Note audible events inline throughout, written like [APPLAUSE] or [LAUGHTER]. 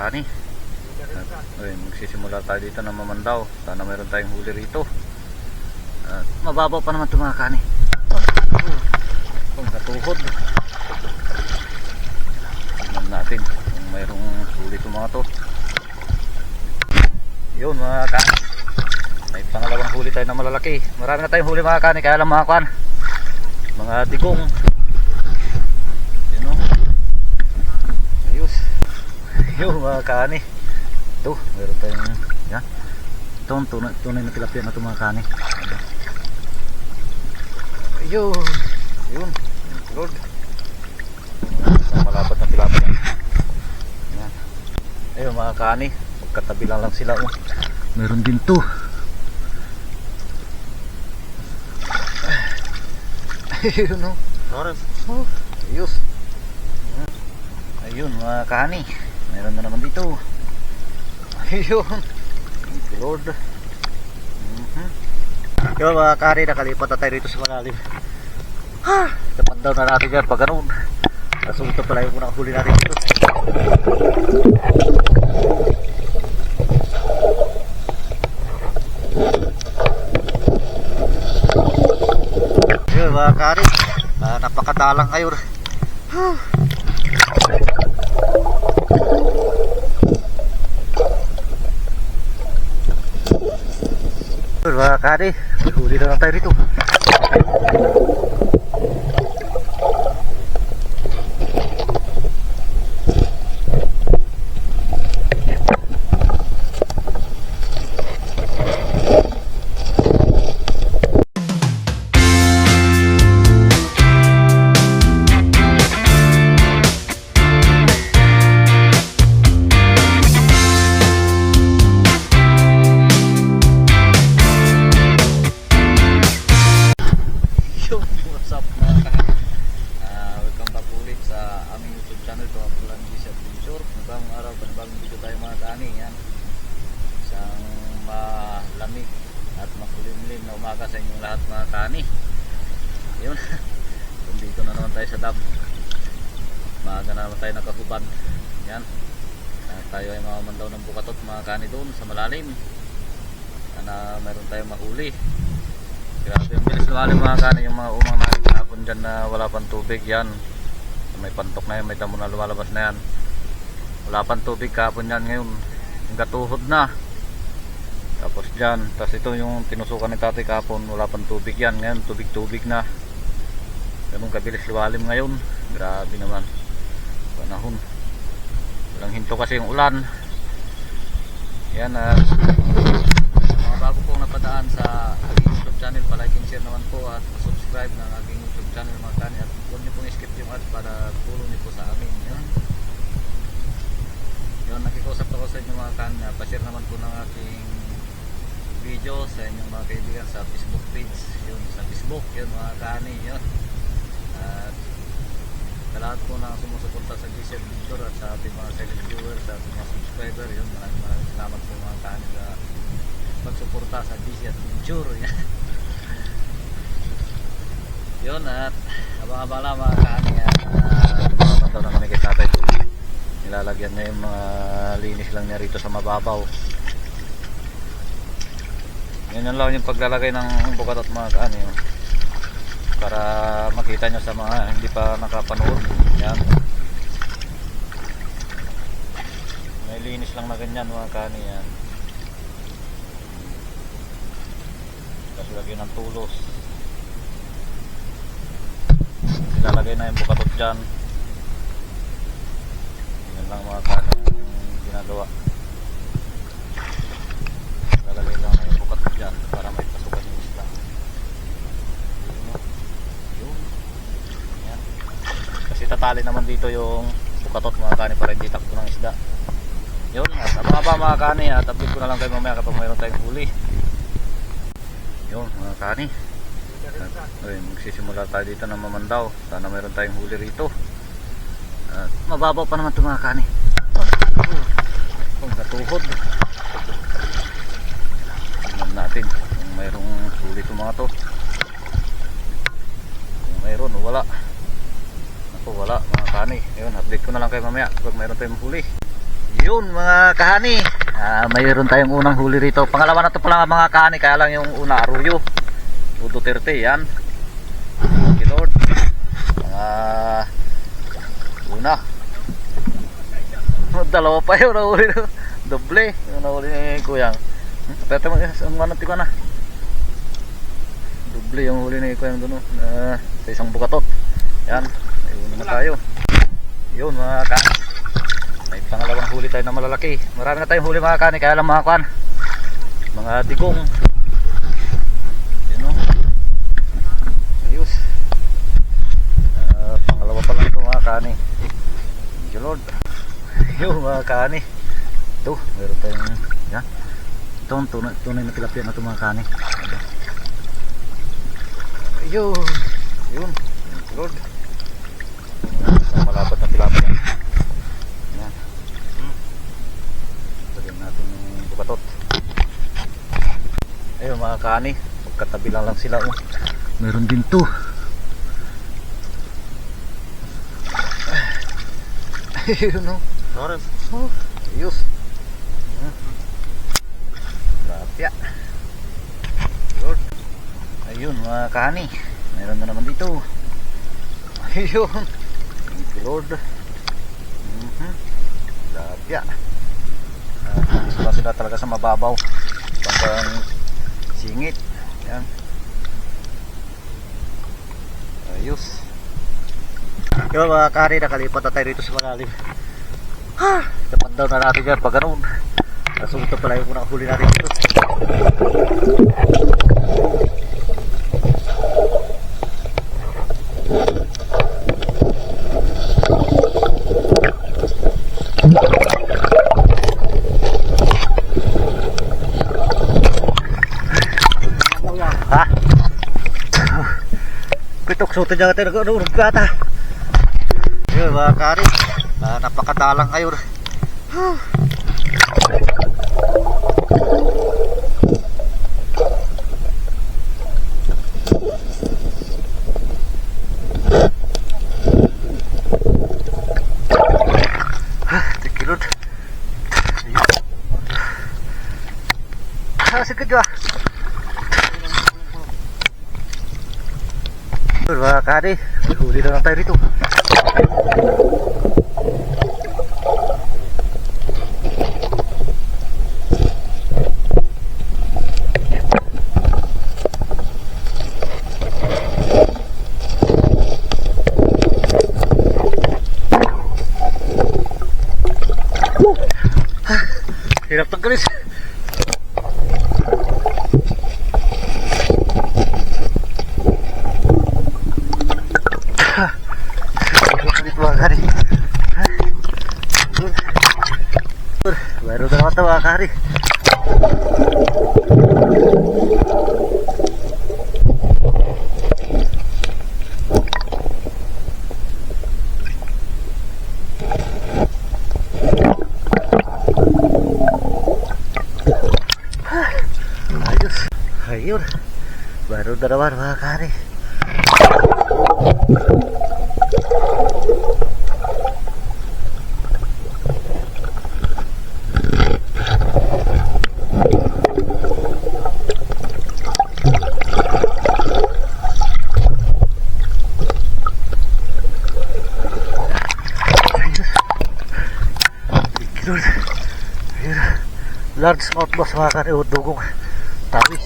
kani. At, ayun, magsisimula tayo dito ng mamandaw. Sana mayroon tayong huli rito. At mababaw pa naman ito mga kani. Kung katuhod. Tingnan natin kung mayroong huli ito mga to. Yun mga kani. May pangalawang huli tayo na malalaki. Marami na tayong huli mga kani. Kaya lang mga kwan. Mga digong. Yun o. Ayos. Yun [LAUGHS] mga kani. Ito, meron tayong yan. Ito ang tunay, tunay na tilapia na ito mga kani. Ayun. Ayun. Lord. Malapad na tilapia. Yan. Ayun mga kani. Magkatabi lang lang sila. Oh. Meron din to. Ayun o. Oh, ayos. Ayun mga kani. Meron na naman dito. Ayun. You Lord. Mhm. Yun mga kani, nakalipat na tayo rito sa malalim. Ha! Dapat daw na natin yan pag ganun. Nasunod pala yung unang huli natin dito. Yun mga kani, ah, napakadalang ngayon. Yun kani, may huli na lang tayo rito. Umaga sa inyong lahat mga kani. Yun. [LAUGHS] Dito na naman tayo sa dam. Maaga na naman tayo nakahubad. Yan. Ah, tayo ay mamamandaw ng bukatot mga kani doon sa malalim. Sana mayroon tayong mahuli. Grabe ang bilis lumalim mga kani yung mga umang nakikapon dyan na wala pang tubig yan. May pantok na yan, may damo na lumalabas na yan. Wala pang tubig kapon yan ngayon. Yung gatuhod na. Dyan, tapos ito yung tinusukan ni tatay kapon, wala pang tubig yan. Ngayon tubig-tubig na. Ganun kabilis lumalim ngayon. Grabe naman. Panahon. Walang hinto kasi yung ulan. Yan ah. mga bago pong napadaan sa aking YouTube channel, palike and share naman po at subscribe ng aking YouTube channel mga kani at huwag niyo pong skip yung ads para tulong niyo po sa amin. Yun. Yun, nakikusap ako sa inyo mga kani. ah, Pa-share naman po ng aking video sa inyong mga kaibigan sa Facebook page. Yun, sa Facebook. Yun mga kani. Yun. At sa lahat po na sumusuporta sa GC Adventure at sa ating mga silent viewers at mga subscriber. Yun, maraming maraming salamat po mga kani sa pagsuporta sa DC Adventure yan. [LAUGHS] yun at abang-abala mga kaani at uh, na kami kay tatay nilalagyan na yung mga linis lang niya rito sa mababaw yun lang yung paglalagay ng bukatot mga kaani yun. para makita nyo sa mga hindi pa nakapanood. Yan. May linis lang na ganyan mga kaani yan. Tapos lagyan ng tulos. Nilalagay na yung bukatot dyan. Yun lang mga kanong ginagawa. Lalagay lang na yung bukatot dyan para may pasukan yung isda yun o. yun yan kasi tatali naman dito yung bukatot mga kani para hindi takbo ng isda. Yun at abang ba mga kani at update ko na lang kayo mamaya kapag mayroon tayong huli. Yun mga kani. Ay, magsisimula tayo dito ng mamandaw. Sana mayroon tayong huli rito. At mababaw pa naman ito mga kani. Kung katuhod tingnan natin kung mayroong huli ito mga to kung mayroon o wala ako wala mga kani yun update ko na lang kayo mamaya kapag mayroon tayong huli Yun mga kahani. Ah, mayroon tayong unang huli rito. Pangalawa na to pala mga kahani. Kaya lang yung una Arroyo. O Duterte yan. Okay Lord. Mga una. [LAUGHS] Dalawa pa yun nahuli. Doble. Yung nahuli ni Kuyang. Hmm? Pwede mo ang ano tiko na. Doble yung huli ni Kuyang doon. Uh, sa isang bukatot. Yan. Ayun na tayo. Yun mga kahani. May pangalawang huli tayo na malalaki. Marami na tayong huli mga kani. Kaya lang mga kan. Mga digong. Yun o. Ayos. Ah, pangalawa pa lang ito mga kani. Thank you Lord. [LAUGHS] Yun mga kani. Ito. Meron tayong. Yan. Ito ang tunay, tunay na tilapia na ito mga kani. Ayun. Yun. Lord. Malapad na tilapia. Yan. Lagyan natin yung bukatot. Ayun mga kani. Magkatabi lang lang sila. Oh. Meron din to. Ayun oh. Norris. Oh, ayos. Hmm. Lapya. Lord. Ayun mga kani. Meron na naman dito. Ayun. You Lord. Mhm. Lapya. Ah, lang sila talaga sa mababaw. Panggang singit. Yan. Ayos. Yung mga kani, nakalipat na tayo dito sa malalim. Ha! Dapat daw na natin yan pag ganun. Nasunta pala yung unang huli natin dito. Ha? Suto dyan natin nag-urog kata. Yun mga kari. Ah, napakadalang kayo. Tikilod. Ah, sige dyan. Kari. Huli na lang tayo dito. Hirap tanggalis. Dito mga kari. Baru na naman ito mga kari. Ayos. Ayun. Baru na naman mga kari. Lord. Ayun. Large mouth boss mga kari. O dugong. Tawis.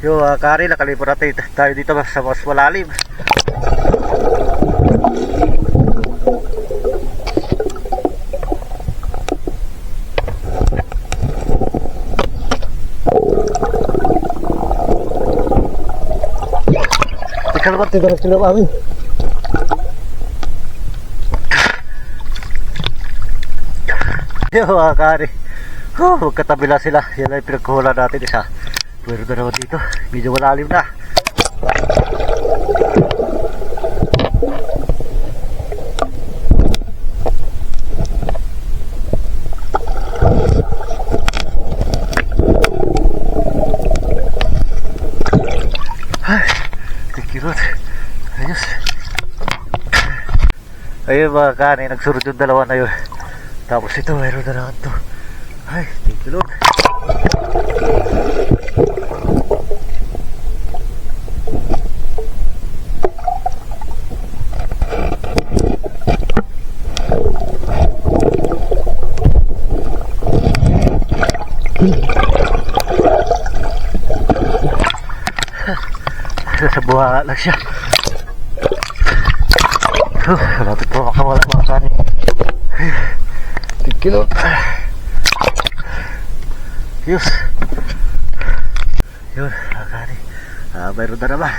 Yo mga kari. Nakalipo natin tayo dito sa mas malalim. Teka naman, tigarap sila [LAUGHS] kami. Yo mga kari. Oh, magkatabi lang sila. Yan ay pinagkuhula natin isa. Pero na naman dito. Medyo malalim na. Lord. Ayos. Ayun mga kani, nagsurod yung dalawa na yun. Tapos ito, meron na lang ito. Ay, thank you Lord. sa buha lang siya huh, malapit po makawala mga kanin 10 kilo. Yus. Yun, kakari. Ah, mayroon na naman.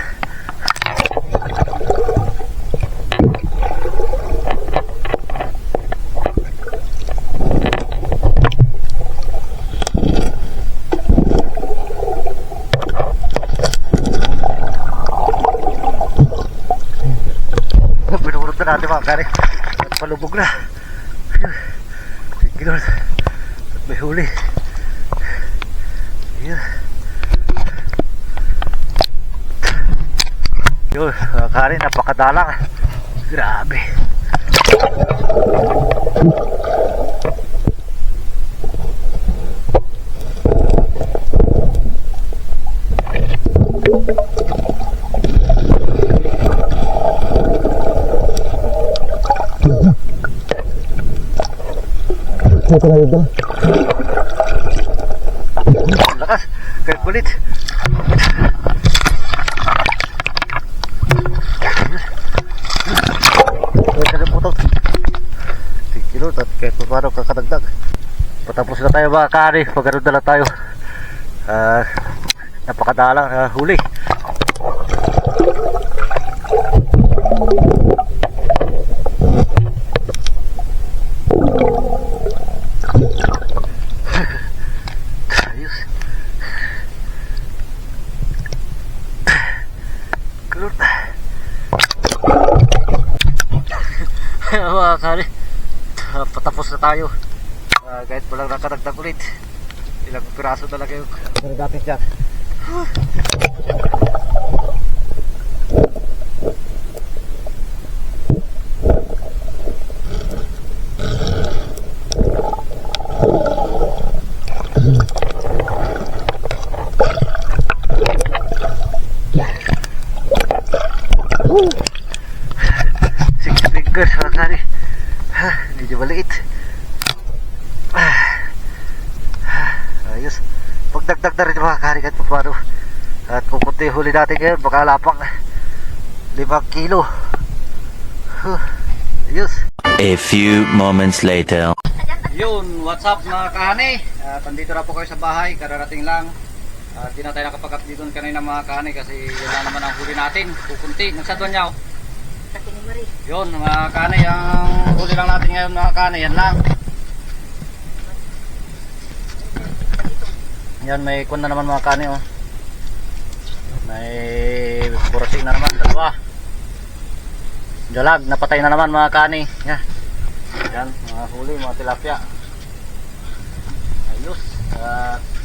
Pinurot na natin mga kari. Palubog na. Lord. At may huli. Ayun. Yun, mga kani, napakadalang. Grabe. Ito na yun Lakas. Kaya kulit. Lord. At kahit pa paano kakadagdag. Patapos na tayo mga kari. Pagkaroon na tayo. Ah, napakadalang ah, huli. Ayos. Kulot. [LAUGHS] Mga kari. ah, Patapos na tayo. Ah, kahit walang nakadagdag ulit. Ilang piraso talaga yung nagagamit dyan. Six fingers mga kari. Ha, medyo maliit. Ah. Ah, Ayos. Pagdagdag na rin mga kari kahit pa paano. At kung kunti huli natin ngayon, baka lapang 5 kilo. Huh. Ayos. A few moments later. Yun, what's up mga kahani? At andito na po kayo sa bahay, kararating lang. At di na tayo nakapag dito kanina mga kahani kasi yun lang naman ang huli natin. Kukunti, nagsadwan niya. oh. Kasi ni Marie. Yun mga kahani, ang huli lang natin ngayon mga kahani, yan lang. Yan, may kun na naman mga kahani oh. May kurasing na naman, dalawa. Dalag, napatay na naman mga kahani. Yan. Yan, mga huli, mga tilapia. Ayos. At